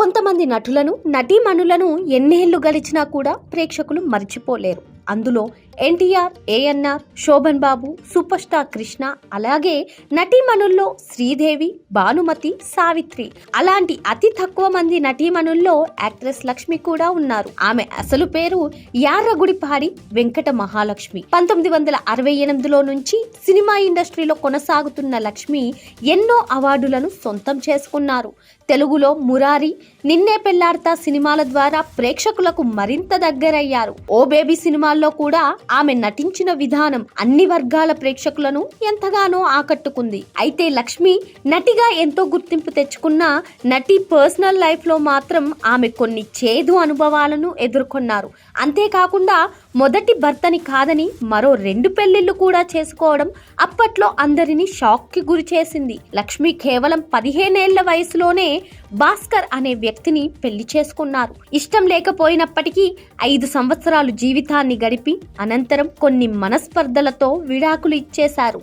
కొంతమంది నటులను నటీమణులను ఎన్నేళ్ళు గడిచినా కూడా ప్రేక్షకులు మర్చిపోలేరు. అందులో ఎన్టీఆర్ ఏఎన్ఆర్ శోభన్ బాబు సూపర్ స్టార్ కృష్ణ అలాగే నటీమణుల్లో శ్రీదేవి భానుమతి సావిత్రి. అలాంటి అతి తక్కువ మంది నటీమణుల్లో యాక్ట్రెస్ లక్ష్మి కూడా ఉన్నారు. ఆమె అసలు పేరు యార్రగుడిపాడి వెంకట మహాలక్ష్మి. పంతొమ్మిది వందల అరవై ఎనిమిదిలో నుంచి సినిమా ఇండస్ట్రీలో కొనసాగుతున్న లక్ష్మి ఎన్నో అవార్డులను సొంతం చేసుకున్నారు. తెలుగులో మురారి నిన్నే పెళ్ళాడతా సినిమాల ద్వారా ప్రేక్షకులకు మరింత దగ్గరయ్యారు. ఓ బేబీ సినిమాల్లో కూడా ఆమె నటించిన విధానం అన్ని వర్గాల ప్రేక్షకులను ఎంతగానో ఆకట్టుకుంది. అయితే లక్ష్మి నటిగా ఎంతో గుర్తింపు తెచ్చుకున్న నటి పర్సనల్ లైఫ్లో మాత్రం ఆమె కొన్ని చేదు అనుభవాలను ఎదుర్కొన్నారు. అంతేకాకుండా మొదటి భర్తని కాదని మరో రెండు పెళ్ళిళ్ళు కూడా చేసుకోవడం అప్పట్లో అందరినీ షాక్కి గురి చేసింది. లక్ష్మి కేవలం పదిహేనేళ్ళ వయసులోనే భాస్కర్ అనే వ్యక్తిని పెళ్ళి చేసుకున్నారు. ఇష్టం లేకపోయినప్పటికీ ఐదు సంవత్సరాలు జీవితాన్ని గడిపి అనంతరం కొన్ని మనస్పర్ధలతో విడాకులు ఇచ్చేశారు.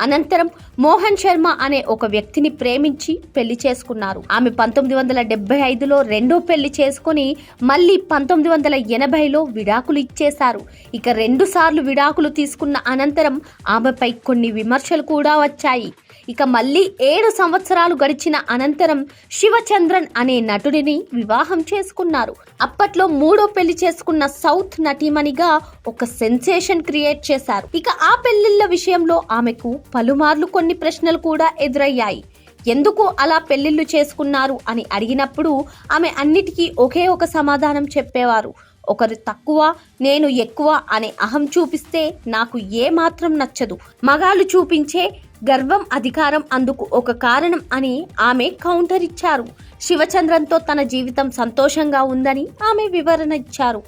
అనంతరం మోహన్ శర్మ అనే ఒక వ్యక్తిని ప్రేమించి పెళ్ళి చేసుకున్నారు. ఆమె పంతొమ్మిది వందల డెబ్బై ఐదులో రెండో పెళ్ళి చేసుకుని మళ్ళీ పంతొమ్మిది వందల ఎనభైలో విడాకులు ఇచ్చేశారు. ఇక రెండు సార్లు విడాకులు తీసుకున్న అనంతరం ఆమెపై కొన్ని విమర్శలు కూడా వచ్చాయి. ఇక మళ్ళీ ఏడు సంవత్సరాలు గడిచిన అనంతరం శివచంద్రన్ అనే నటుడిని వివాహం చేసుకున్నారు. అప్పట్లో మూడో పెళ్ళి చేసుకున్న సౌత్ నటీమణిగా ఒక సెన్సేషన్ క్రియేట్ చేశారు. ఇక ఆ పెళ్ళిళ్ళ విషయంలో ఆమెకు పలుమార్లు కొన్ని ప్రశ్నలు కూడా ఎదురయ్యాయి. ఎందుకు అలా పెళ్ళిళ్ళు చేసుకున్నారు అని అడిగినప్పుడు ఆమె అన్నిటికీ ఒకే ఒక సమాధానం చెప్పేవారు. ఒకరు తక్కువ నేను ఎక్కువ అనే అహం చూపిస్తే నాకు ఏ మాత్రం నచ్చదు. మగాళ్ళు చూపించే గర్వం అధికారం అందుకు ఒక కారణం అని ఆమె కౌంటర్ ఇచ్చారు. శివచంద్రంతో తన జీవితం సంతోషంగా ఉందని ఆమె వివరణ ఇచ్చారు.